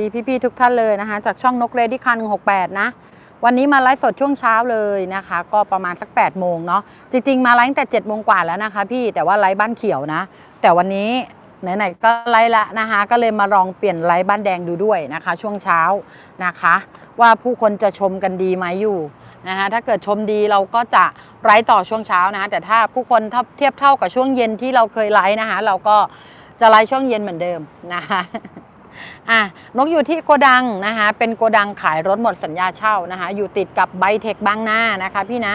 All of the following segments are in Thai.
ดีพี่ๆทุกท่านเลยนะคะ จากช่องนกเรดี้คัน168 นะ วันนี้มาไลฟ์สดช่วงเช้าเลยนะคะ ก็ประมาณสัก8โมงเนาะจริงๆ มาไลฟ์ตั้งแต่7โมงกว่าแล้วนะคะพี่แต่ว่าไลฟ์บ้านเขียวนะ แต่วันนี้ไหนๆก็ไลฟ์ละนะคะ ก็เลยมาลองเปลี่ยนไลฟ์บ้านแดงดูด้วยนะคะ ช่วงเช้านะคะ ว่าผู้คนจะชมกันดีไหมอยู่นะคะถ้าเกิดชมดีเราก็จะไลฟ์ต่อช่วงเช้านะคะแต่ถ้าผู้คนเทียบเท่ากับช่วงเย็นที่เราเคยไลฟ์นะคะ เราก็จะไลฟ์ช่วงเย็นเหมือนเดิมนะคะ อะนกอยู่ที่โกดังนะคะ เป็นโกดังขายรถหมดสัญญาเช่านะคะ อยู่ติดกับไบเทคบางนานะคะ พี่นะ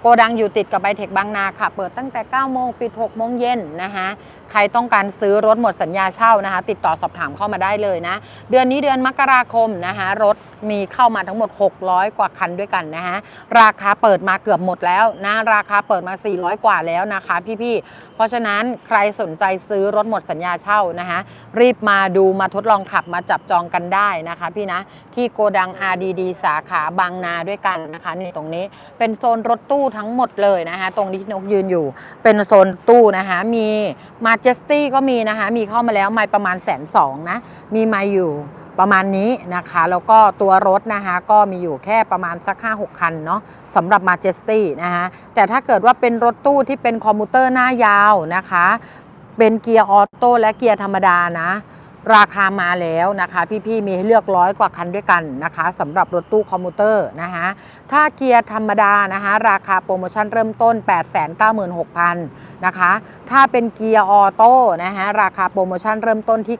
โกดังอยู่ติดกับไบเทคบางนาค่ะ เปิดตั้งแต่9โมงปิด6โมงเย็นนะคะ ใครต้องการซื้อรถหมดสัญญาเช่านะคะ ติดต่อสอบถามเข้ามาได้เลยนะ เดือนนี้เดือนมกราคมนะคะรถมีเข้ามาทั้งหมด 600 กว่าคันด้วยกันนะคะราคาเปิดมาเกือบหมดแล้วนะราคาเปิดมา 400 กว่าแล้วนะคะพี่ๆเพราะฉะนั้นใครสนใจซื้อรถหมดสัญญาเช่านะคะรีบมาดูมาทดลองขับมาจับจองกันได้นะคะ พี่นะที่โกดัง RDD สาขาบางนาด้วยกันนะคะนี่ตรงนี้เป็นโซนรถตู้ทั้งหมดเลยนะคะตรงนี้ที่นกยืนอยู่ เป็นโซนตู้นะคะมีมาเจสตี้ก็มีนะคะ มีเข้ามาแล้วไม่ประมาณแสนสองนะ มีมาอยู่ประมาณนี้นะคะ แล้วก็ตัวรถนะคะก็มีอยู่แค่ประมาณสัก 5-6 คันเนาะสำหรับมาเจสตี้นะคะแต่ถ้าเกิดว่าเป็นรถตู้ที่เป็นคอมพิวเตอร์หน้ายาวนะคะ เป็นเกียร์ออโต้และเกียร์ธรรมดานะ ราคามาแล้วนะคะพี่ๆมีให้เลือกร้อยกว่าคันด้วยกันนะคะสำหรับรถตู้คอมพิวเตอร์นะคะถ้าเกียร์ธรรมดานะคะราคาโปรโมชั่นเริ่มต้น 896,000นะคะถ้าเป็นเกียร์ออโต้นะคะราคาโปรโมชั่นเริ่มต้นที่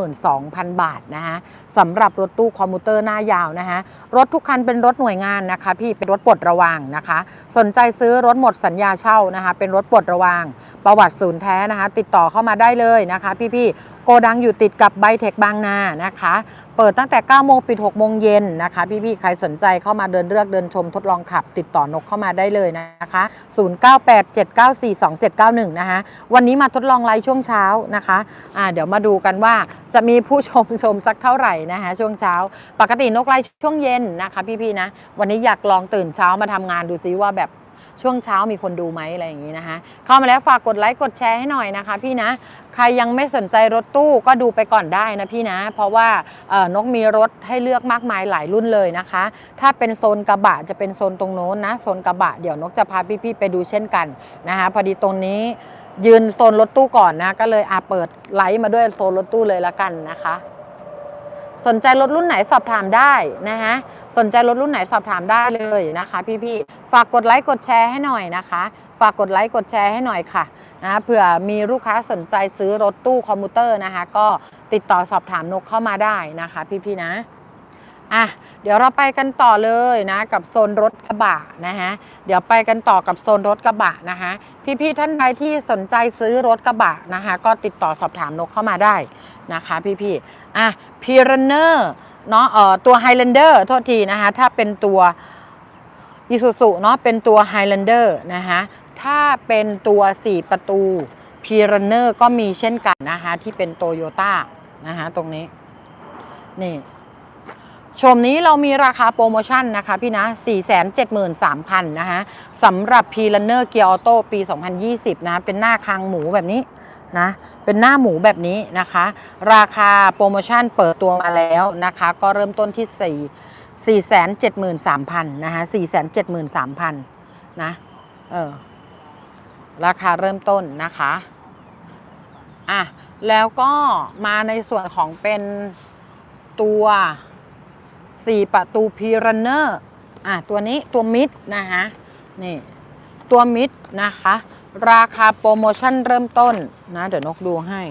992,000 บาทนะคะสำหรับรถตู้คอมพิวเตอร์หน้ายาวนะคะรถทุกคันเป็นรถหน่วยงานนะคะ พี่เป็นรถปลดระวางนะคะ สนใจซื้อรถหมดสัญญาเช่านะคะเป็นรถปลดระวาง ประวัติศูนย์แท้นะคะ ติดต่อเข้ามาได้เลยนะคะ พี่ๆโกดังอยู่ติดกับไบเทคบางนานะคะ เปิดตั้งแต่ 9 โมงปิด 6 โมงเย็นนะคะ พี่ๆ ใครสนใจเข้ามาเดินเลือกเดินชมทดลองขับ ติดต่อนกเข้ามาได้เลยนะคะ 0987942791 นะคะ วันนี้มาทดลองไลฟ์ช่วงเช้านะคะอ่าเดี๋ยวมาดูกันว่าจะมีผู้ชมชมสักเท่าไหร่นะคะช่วงเช้า ปกตินกไลฟ์ช่วงเย็นนะคะ พี่ๆ นะ วันนี้อยากลองตื่นเช้ามาทำงานดูซิว่าแบบ ช่วงเช้ามีคนดูไหมอะไรอย่างนี้นะคะเข้ามาแล้วฝากกดไลค์กดแชร์ให้หน่อยนะคะ พี่นะใครยังไม่สนใจรถตู้ก็ดูไปก่อนได้นะพี่นะ เพราะว่านกมีรถให้เลือกมากมายหลายรุ่นเลยนะคะ ถ้าเป็นโซนกระบะจะเป็นโซนตรงโน้นนะโซนกระบะเดี๋ยวนกจะพาพี่ๆไปดูเช่นกันนะคะพอดีตรงนี้ยืนโซนรถตู้ก่อนนะก็เลยอาเปิดไลฟ์มาด้วยโซนรถตู้เลยละกันนะคะ สนใจรถรุ่นไหนสอบถามได้นะคะสนใจรถรุ่นไหนสอบถามได้เลยนะคะ พี่ๆฝากกดไลค์กดแชร์ให้หน่อยนะคะ ฝากกดไลค์กดแชร์ให้หน่อยค่ะนะเผื่อมีลูกค้าสนใจซื้อรถตู้คอมพิวเตอร์นะคะ ก็ติดต่อสอบถามนกเข้ามาได้นะคะ พี่ๆนะ อะเดี๋ยวเราไปกันต่อเลยนะกับโซนรถกระบะนะคะเดี๋ยวไปกันต่อกับโซนรถกระบะนะคะ พี่ๆท่านใดที่สนใจซื้อรถกระบะนะคะก็ติดต่อสอบถามนกเข้ามาได้นะคะพี่ๆอะพีรันเนอร์เนาะเอ่อตัว Highlander โทษทีนะคะถ้าเป็นตัว i s u z u เนาะเป็นตัว Highlander นะคะถ้าเป็นตัว 4 ประตู p i r a n e r ก็มีเช่นกันนะคะที่เป็น Toyota นะคะตรงนี้นี่ ชมนี้เรามีราคาโปรโมชั่นนะคะพี่นะ 473,000 นะคะสำหรับ p i r a n e r Gear Auto ปี 2020 นะ เป็นหน้าคางหมูแบบนี้นะ เป็นหน้าหมูแบบนี้นะคะ ราคาโปรโมชั่นเปิดตัวมาแล้วนะคะ ก็เริ่มต้นที่ 4 473,000 นะคะ473,000 นะ เออ ราคาเริ่มต้นนะคะ อะ แล้วก็มาในส่วนของเป็นตัว 4 ประตูพีรันเนอร์อะตัวนี้ตัวมิดนะคะนี่ตัวมิดนะคะ ราคาโปรโมชั่นเริ่มต้นนะ เดี๋ยวนกดูให้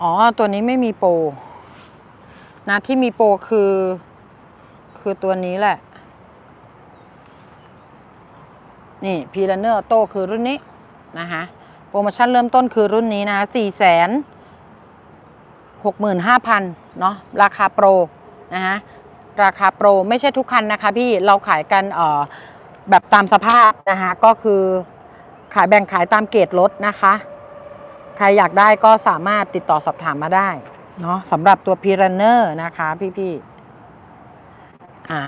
อ๋อ ตัวนี้ไม่มีโปรนะที่มีโปรคือ คือตัวนี้แหละ นี่พีรันเนอร์โตคือรุ่นนี้นะคะ โปรโมชั่นเริ่มต้นคือรุ่นนี้นะคะสี่แสนหกหมื่นห้าพันเนาะราคาโปรนะคะราคาโปรไม่ใช่ทุกคันนะคะพี่เราขายกันเอ่อแบบตามสภาพนะคะก็คือขายแบ่งขายตามเกรดรถนะคะ ใครอยากได้ก็สามารถติดต่อสอบถามมาได้เนาะสำหรับตัวพีรันเนอร์นะคะพี่ๆอ่า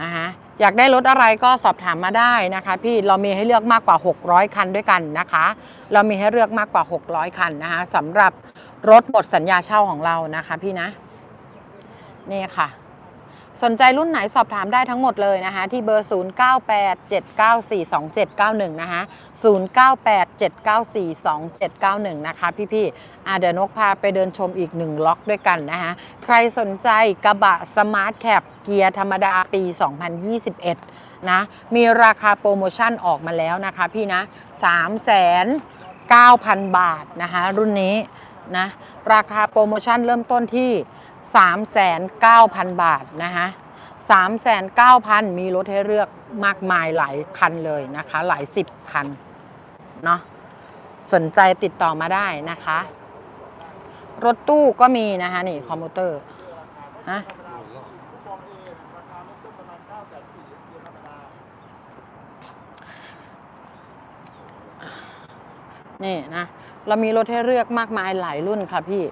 นะคะ อยากได้รถอะไรก็สอบถามมาได้นะคะพี่เรามีให้เลือกมากกว่า 600 คันด้วยกันนะคะ เรามีให้เลือกมากกว่า 600 คันนะคะสำหรับรถหมดสัญญาเช่าของเรานะคะพี่นะนี่ค่ะ สนใจรุ่นไหนสอบถามได้ทั้งหมดเลยนะคะ ที่เบอร์ 0987942791 นะคะ 0987942791 นะคะ พี่ๆอะเดี๋ยวนกพาไปเดินชมอีกหนึ่งล็อกด้วยกันนะคะ ใครสนใจกระบะสมาร์ทแคปเกียร์ธรรมดาปี 2021 นะ มีราคาโปรโมชั่นออกมาแล้วนะคะพี่นะ 39,000 บาทนะคะ รุ่นนี้นะ ราคาโปรโมชั่นเริ่มต้นที่ 3 9 0 0 0 0 บาทนะคะ39,000 มีรถให้เลือกมากมายหลายคันเลยนะคะ หลายสิบคันเนาะสนใจติดต่อมาได้นะคะ รถตู้ก็มีนะคะนี่คอมพิวเตอร์ฮะนี่นะ เรามีรถให้เลือกมากมายหลายรุ่นค่ะพี่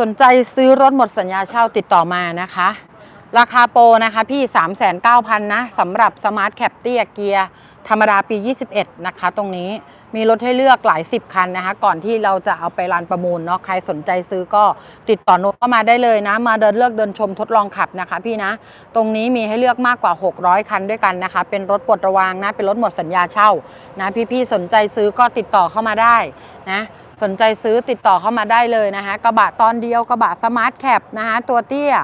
สนใจซื้อรถหมดสัญญาเช่าติดต่อมานะคะ ราคาโปรนะคะพี่ 39,000 นะสำหรับสมาร์ทแคปเตียเกียร์ธรรมดาปี 21 นะคะ ตรงนี้มีรถให้เลือกหลายสิบคันนะคะ ก่อนที่เราจะเอาไปรันประมูลเนาะใครสนใจซื้อก็ติดต่อโนตเข้ามาได้เลยนะ มาเดินเลือกเดินชมทดลองขับนะคะ พี่นะ ตรงนี้มีให้เลือกมากกว่า 600 คันด้วยกันนะคะ เป็นรถปลดระวางนะ เป็นรถหมดสัญญาเช่านะพี่ๆสนใจซื้อก็ติดต่อเข้ามาได้นะ สนใจซื้อติดต่อเข้ามาได้เลยนะคะกระบะตอนเดียวกระบะสมาร์ทแคปนะคะตัวเตี้ย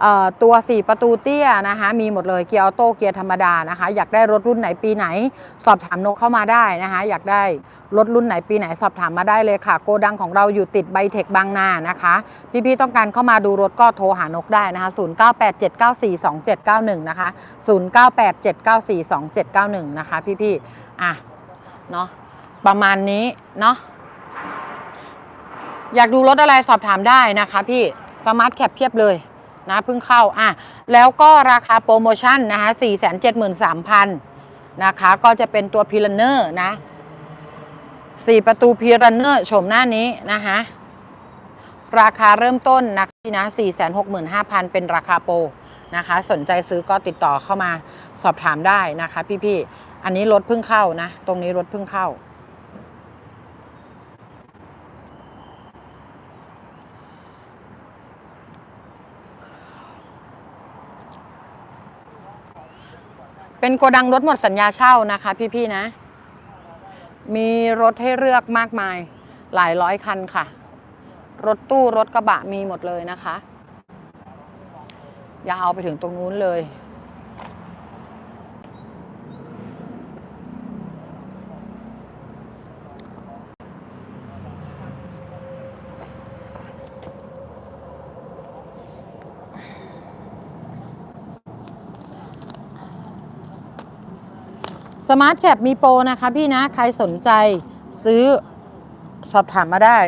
เอ่อตัว 4 ประตูเตี้ยนะคะมีหมดเลยเกียร์ออโต้เกียร์ธรรมดานะคะ อยากได้รถรุ่นไหนปีไหน สอบถามนกเข้ามาได้นะคะ อยากได้รถรุ่นไหนปีไหนสอบถามมาได้เลยค่ะ โกดังของเราอยู่ติดไบเทคบางนานะคะ พี่ๆต้องการเข้ามาดูรถก็โทรหานกได้นะคะ 0987942791 นะคะ 0987942791 นะคะ พี่ๆอะเนาะประมาณนี้เนาะ อยากดูรถอะไรสอบถามได้นะคะพี่สมาร์ทแคปเพียบเลยนะเพิ่งเข้าอะแล้วก็ราคาโปรโมชั่นนะคะ473,000 นะคะ ก็จะเป็นตัวพีรันเนอร์นะ4ประตูพีรันเนอร์โฉมหน้านี้นะคะราคาเริ่มต้นนะพี่นะ465,000 เป็นราคาโปรนะคะ สนใจซื้อก็ติดต่อเข้ามาสอบถามได้นะคะ พี่ๆอันนี้รถเพิ่งเข้านะ ตรงนี้รถเพิ่งเข้า เป็นโกดังรถหมดสัญญาเช่านะคะ พี่ๆนะ มีรถให้เลือกมากมาย หลายร้อยคันค่ะ รถตู้รถกระบะมีหมดเลยนะคะ อย่าเอาไปถึงตรงนู้นเลย สมาร์ทแคปมีโปรนะคะพี่นะ ใครสนใจซื้อสอบถามมาได้